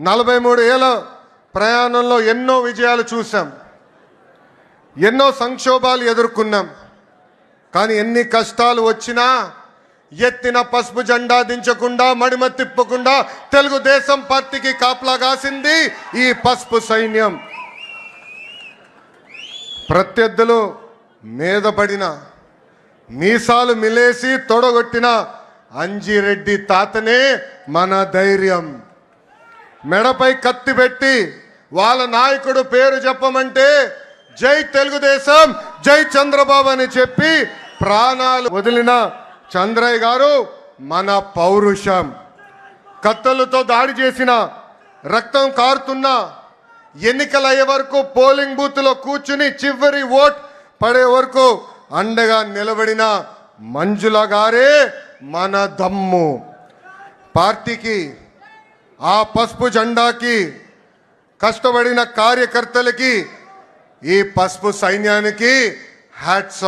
నలభై మూడు ఏళ్ళ ప్రయాణంలో ఎన్నో విజయాలు చూసాం ఎన్నో సంక్షోభాలు ఎదుర్కొన్నాం. కానీ ఎన్ని కష్టాలు వచ్చినా ఎత్తిన పసుపు జెండా దించకుండా మడిమ తిప్పకుండా తెలుగుదేశం పార్టీకి కాపలా కాసింది ఈ పసుపు సైన్యం. ప్రత్యర్థులు మీద పడిన మీసాలు మిలేసి తొడగొట్టిన అంజిరెడ్డి తాతనే మన ధైర్యం. మెడపై కత్తి పెట్టి వాళ్ళ నాయకుడు పేరు చెప్పమంటే జై తెలుగుదేశం జై చంద్రబాబు అని చెప్పి ప్రాణాలు వదిలిన చంద్రయ్య గారు మన పౌరుషం. కత్తలతో దాడి చేసిన రక్తం కారుతున్న ఎన్నికలు అయ్యే వరకు పోలింగ్ బూత్లో కూర్చుని చివరి ఓట్ పడే వరకు అండగా నిలబడిన మంజుల గారే మన దమ్ము. పార్టీకి ఆ పసుపు జెండాకి కష్టపడిన కార్యకర్తలకి ఈ పసుపు సైన్యానికి హ్యాట్స్